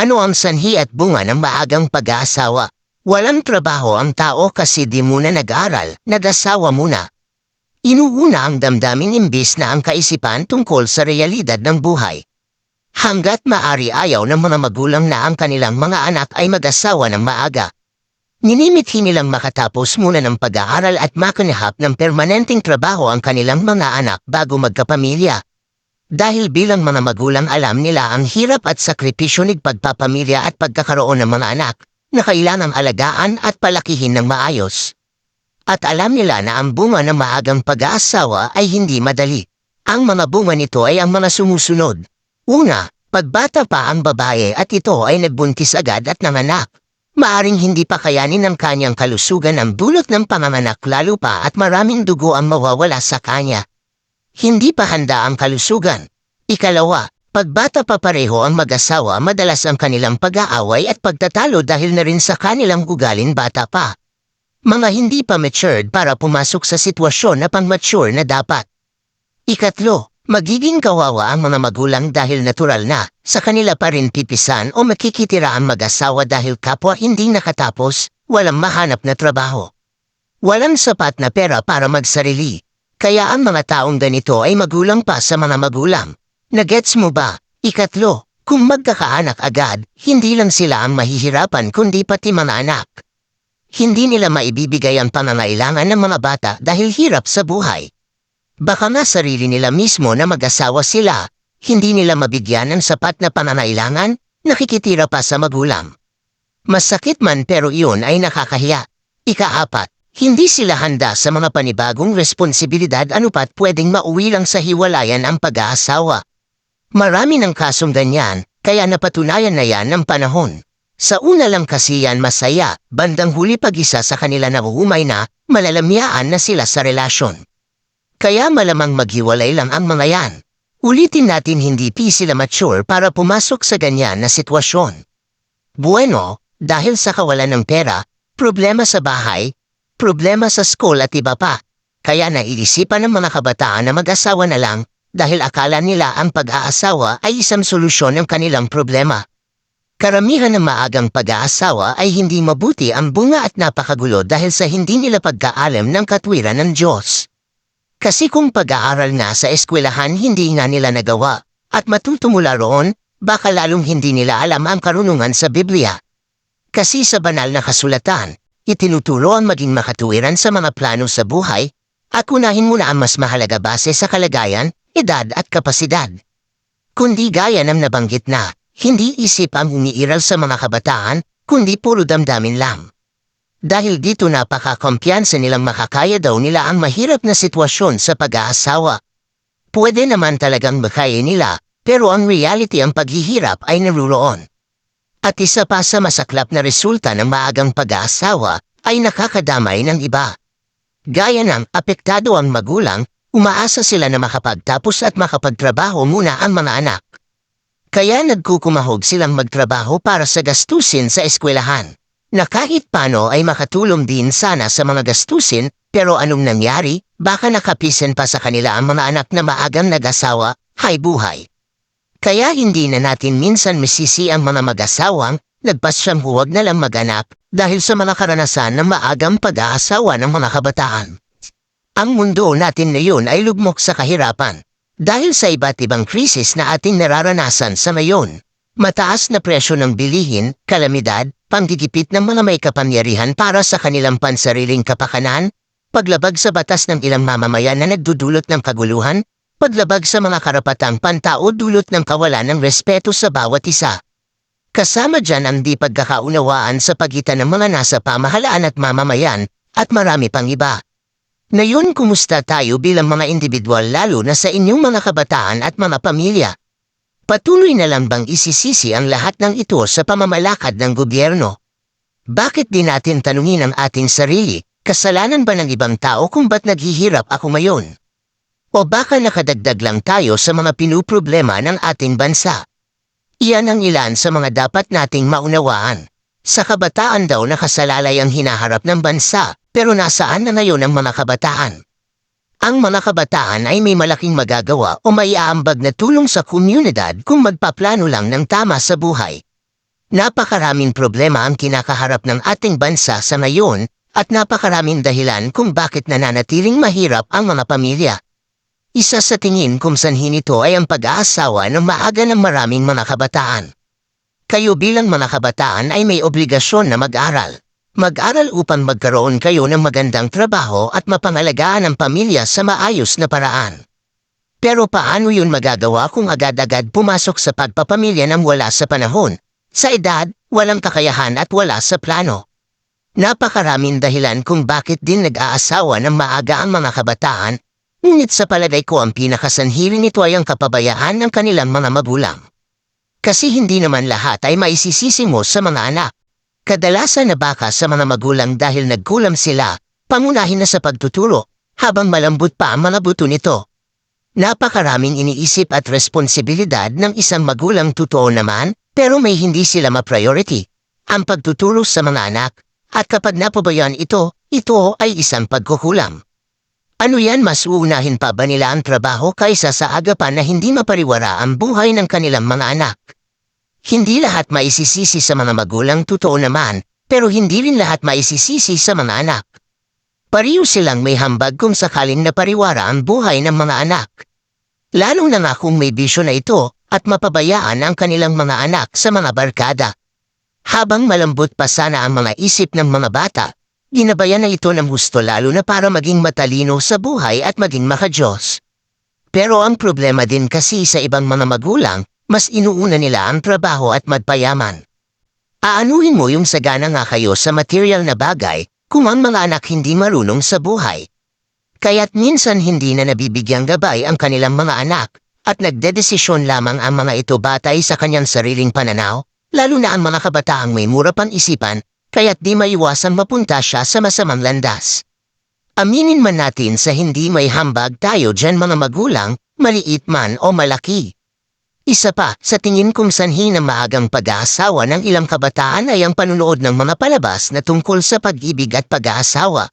Ano ang sanhi at bunga ng maagang pag-aasawa? Walang trabaho ang tao kasi di muna nag-aral, nag-asawa muna. Inuuna ang damdamin imbis na ang kaisipan tungkol sa realidad ng buhay. Hanggat maari ayaw ng mga magulang na ang kanilang mga anak ay mag-asawa ng maaga. Ninimithi nilang makatapos muna ng pag-aaral at makanihap ng permanenteng trabaho ang kanilang mga anak bago magkapamilya. Dahil bilang mga magulang alam nila ang hirap at sakripisyo ng pagpapamilya at pagkakaroon ng mga anak na kailangang alagaan at palakihin ng maayos. At alam nila na ang bunga ng maagang pag-aasawa ay hindi madali. Ang mga bunga nito ay ang mga sumusunod. Una, pagbata pa ang babae at ito ay nagbuntis agad at nanganak. Maaring hindi pa kayanin ng kanyang kalusugan ang dulot ng panganganak lalo pa at maraming dugo ang mawawala sa kanya. Hindi pa handa ang kalusugan. Ikalawa, pagbata pa pareho ang mag-asawa madalas ang kanilang pag-aaway at pagtatalo dahil na rin sa kanilang ugalin bata pa. Mga hindi pa matured para pumasok sa sitwasyon na pang-mature na dapat. Ikatlo, magiging kawawa ang mga magulang dahil natural na sa kanila pa rin pipisan o makikitira ang mag-asawa dahil kapwa hindi nakatapos, walang mahanap na trabaho. Walang sapat na pera para magsarili. Kaya ang mga taong ganito ay magulang pa sa mga magulang. Nagets mo ba? Ikatlo, kung magkakaanak agad, hindi lang sila ang mahihirapan kundi pati mga anak. Hindi nila maibibigay ang pangangailangan ng mga bata dahil hirap sa buhay. Baka nga sarili nila mismo na mag-asawa sila, hindi nila mabigyan ng sapat na pangangailangan, nakikitira pa sa magulang. Masakit man pero iyon ay nakakahiya. Ikaapat, hindi sila handa sa mga panibagong responsibilidad anupat pwedeng mauwi lang sa hiwalayan ang pag-aasawa. Marami ng kasong ganyan, kaya napatunayan na yan ng panahon. Sa una lang kasi yan masaya, bandang huli pag isa sa kanila nahuhumay na, malalamyaan na sila sa relasyon. Kaya malamang maghiwalay lang ang mga yan. Ulitin natin hindi pi sila mature para pumasok sa ganyan na sitwasyon. Bueno, dahil sa kawalan ng pera, problema sa bahay, problema sa school at iba pa. Kaya naiisipan ng mga kabataan na mag-asawa na lang dahil akala nila ang pag-aasawa ay isang solusyon ng kanilang problema. Karamihan ng maagang pag-aasawa ay hindi mabuti ang bunga at napakagulo dahil sa hindi nila pagkaalam ng katwiran ng Diyos. Kasi kung pag-aaral na sa eskwelahan hindi nga nila nagawa, at matutumula roon, baka lalong hindi nila alam ang karunungan sa Biblia. Kasi sa banal na kasulatan, itinuturo ang maging makatuwiran sa mga plano sa buhay, at unahin muna ang mas mahalaga base sa kalagayan, edad at kapasidad. Kundi gaya ng nabanggit na, hindi isip ang umiiral sa mga kabataan, kundi puro damdamin lang. Dahil dito napaka-kumpiyansa nilang makakaya daw nila ang mahirap na sitwasyon sa pag-aasawa. Pwede naman talagang makaya nila, pero ang reality ang paghihirap ay naruroon. At isa pa sa masaklap na resulta ng maagang pag-aasawa ay nakakadamay ng iba. Gaya ng apektado ang magulang, umaasa sila na makapagtapos at makapagtrabaho muna ang mga anak. Kaya nagkukumahog silang magtrabaho para sa gastusin sa eskwelahan. Na kahit paano ay makatulong din sana sa mga gastusin, pero anong nangyari, baka nakapisen pa sa kanila ang mga anak na maagang nag-asawa, hay buhay. Kaya hindi na natin minsan misisi ang mga mag-asawang, nagpas siyang huwag na lang mag-anak, dahil sa mga karanasan ng maagang pag-aasawa ng mga kabataan. Ang mundo natin ngayon ay lugmok sa kahirapan. Dahil sa iba't ibang krisis na ating nararanasan sa ngayon, mataas na presyo ng bilihin, kalamidad, panggigipit ng mga may kapangyarihan para sa kanilang pansariling kapakanan, paglabag sa batas ng ilang mamamayan na nagdudulot ng kaguluhan, paglabag sa mga karapatang pantao dulot ng kawalan ng respeto sa bawat isa. Kasama dyan ang di pagkakaunawaan sa pagitan ng mga nasa pamahalaan at mamamayan at marami pang iba. Ngayon kumusta tayo bilang mga individual lalo na sa inyong mga kabataan at mga pamilya? Patuloy na lang bang isisisi ang lahat ng ito sa pamamalakad ng gobyerno? Bakit di natin tanungin ang ating sarili, kasalanan ba ng ibang tao kung ba't naghihirap ako ngayon? O baka nakadagdag lang tayo sa mga pinuproblema ng ating bansa? Iyan ang ilan sa mga dapat nating maunawaan. Sa kabataan daw nakasalalay ang hinaharap ng bansa, pero nasaan na ngayon ang mga kabataan? Ang mga kabataan ay may malaking magagawa o may aambag na tulong sa komunidad kung magpaplano lang ng tama sa buhay. Napakaraming problema ang kinakaharap ng ating bansa sa ngayon at napakaraming dahilan kung bakit nananatiling mahirap ang mga pamilya. Isa sa tingin kung sanhin nito ay ang pag-aasawa ng maaga ng maraming mga kabataan. Kayo bilang mga kabataan ay may obligasyon na mag-aral. Mag-aral upang magkaroon kayo ng magandang trabaho at mapangalagaan ang pamilya sa maayos na paraan. Pero paano yun magagawa kung agad-agad pumasok sa pagpapamilya ng wala sa panahon? Sa edad, walang kakayahan at wala sa plano. Napakaraming dahilan kung bakit din nag-aasawa ng maaga ang mga kabataan, ngunit sa palagay ko ang pinakasanhili nito ay ang kapabayaan ng kanilang mga magulang. Kasi hindi naman lahat ay maisisisi mo sa mga anak. Kadalasan na baka sa mga magulang dahil nagkulam sila, pangunahin na sa pagtuturo, habang malambot pa ang mga buto nito. Napakaraming iniisip at responsibilidad ng isang magulang totoo naman, pero may hindi sila ma-priority. Ang pagtuturo sa mga anak, at kapag napabayan ito, ito ay isang pagkukulam. Ano yan mas uunahin pa ba nila ang trabaho kaysa sa agapan na hindi mapariwara ang buhay ng kanilang mga anak? Hindi lahat maisisisi sa mga magulang totoo naman, pero hindi rin lahat maisisisi sa mga anak. Pariyo silang may hambag kung sakaling napariwara ang buhay ng mga anak. Lalo na nga kung may bisyo na ito at mapabayaan ang kanilang mga anak sa mga barkada. Habang malambot pa sana ang mga isip ng mga bata, ginabayan na ito ng gusto lalo na para maging matalino sa buhay at maging makajos. Pero ang problema din kasi sa ibang mga magulang, mas inuuna nila ang trabaho at magpayaman. Aanuhin mo yung sagana nga kayo sa material na bagay kung ang mga anak hindi marunong sa buhay. Kaya't minsan hindi na nabibigyang gabay ang kanilang mga anak at nagdedesisyon lamang ang mga ito batay sa kanyang sariling pananaw, lalo na ang mga kabataang may mura pang isipan, kaya't di maiwasan mapunta siya sa masamang landas. Aminin man natin sa hindi may hambag tayo dyan mga magulang, maliit man o malaki. Isa pa, sa tingin kong sanhi ng maagang pag-aasawa ng ilang kabataan ay ang panunood ng mga palabas na tungkol sa pag-ibig at pag-aasawa.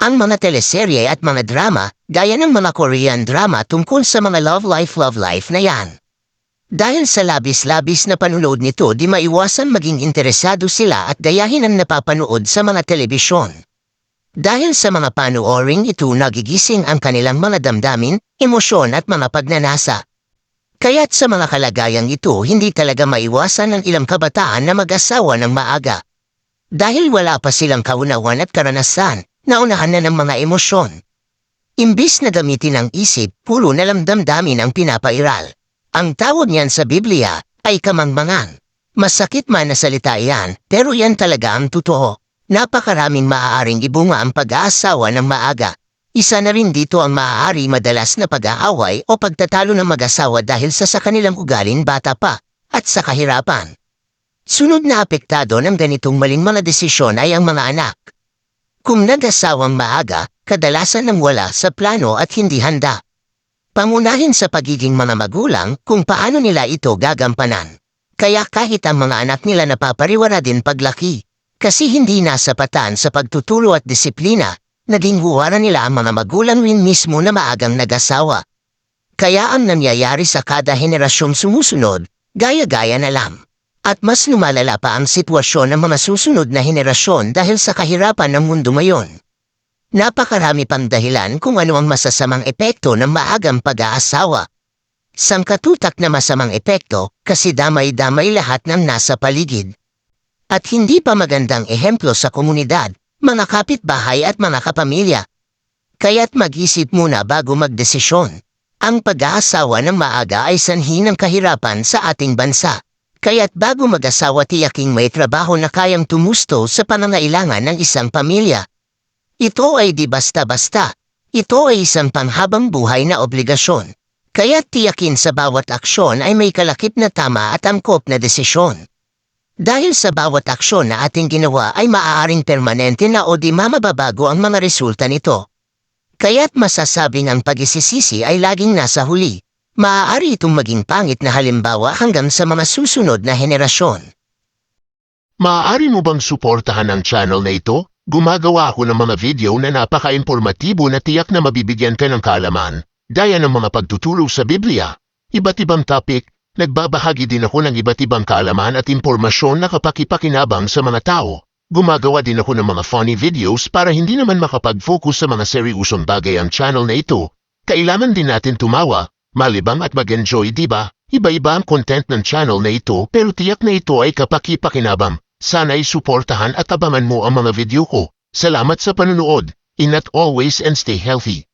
Ang mga teleserye at mga drama, gaya ng mga Korean drama tungkol sa mga love life love life na yan. Dahil sa labis-labis na panunood nito di maiwasan maging interesado sila at gayahin ang napapanood sa mga telebisyon. Dahil sa mga panooring ito nagigising ang kanilang mga damdamin, emosyon at mga pagnanasa. Kaya't sa mga kalagayang ito hindi talaga maiwasan ng ilang kabataan na mag-asawa ng maaga. Dahil wala pa silang kaunawan at karanasan, naunahan na ng mga emosyon. Imbis na gamitin ang isip, puro na lang damdamin ang pinapairal. Ang tawag niyan sa Biblia ay kamangmangan. Masakit man na salita yan, pero yan talaga ang totoo. Napakaraming maaaring ibunga ang pag-aasawa ng maaga isa na rin dito ang maaari madalas na pag-aaway o pagtatalo ng mag-asawa dahil sa sa kanilang ugalin bata pa at sa kahirapan. Sunod na apektado ng ganitong maling mga desisyon ay ang mga anak. Kung nag-asawang maaga, kadalasan nang wala sa plano at hindi handa. Pangunahin sa pagiging mga magulang kung paano nila ito gagampanan. Kaya kahit ang mga anak nila napapariwara din paglaki, kasi hindi nasapatan sa pagtuturo at disiplina, naging huwara nila ang mga magulang rin mismo na maagang nag-asawa. Kaya ang nangyayari sa kada henerasyong sumusunod, gaya-gaya na lang. At mas lumalala pa ang sitwasyon ng mga susunod na henerasyon dahil sa kahirapan ng mundo ngayon. Napakarami pang dahilan kung ano ang masasamang epekto ng maagang pag-aasawa. Sangkatutak na masamang epekto kasi damay-damay lahat ng nasa paligid. At hindi pa magandang ehemplo sa komunidad mga kapitbahay at mga kapamilya. Kaya't mag-isip muna bago magdesisyon. Ang pag-aasawa ng maaga ay sanhi ng kahirapan sa ating bansa. Kaya't bago mag-asawa tiyaking may trabaho na kayang tumusto sa pangangailangan ng isang pamilya. Ito ay di basta-basta. Ito ay isang panghabang buhay na obligasyon. Kaya't tiyakin sa bawat aksyon ay may kalakip na tama at angkop na desisyon. Dahil sa bawat aksyon na ating ginawa ay maaaring permanente na o di mamababago ang mga resulta nito. Kaya't masasabing ang pagisisisi ay laging nasa huli. Maaari itong maging pangit na halimbawa hanggang sa mga susunod na henerasyon. Maaari mo bang suportahan ang channel na ito? Gumagawa ako ng mga video na napaka-informatibo na tiyak na mabibigyan ka ng kaalaman, gaya ng mga pagtutulong sa Biblia, iba't ibang topic, Nagbabahagi din ako ng iba't ibang kaalaman at impormasyon na kapakipakinabang sa mga tao. Gumagawa din ako ng mga funny videos para hindi naman makapag-focus sa mga seryosong bagay ang channel na ito. Kailangan din natin tumawa, malibang at mag-enjoy di ba? Iba-iba ang content ng channel na ito pero tiyak na ito ay kapakipakinabang. Sana'y suportahan at abangan mo ang mga video ko. Salamat sa panunood. Ingat always and stay healthy.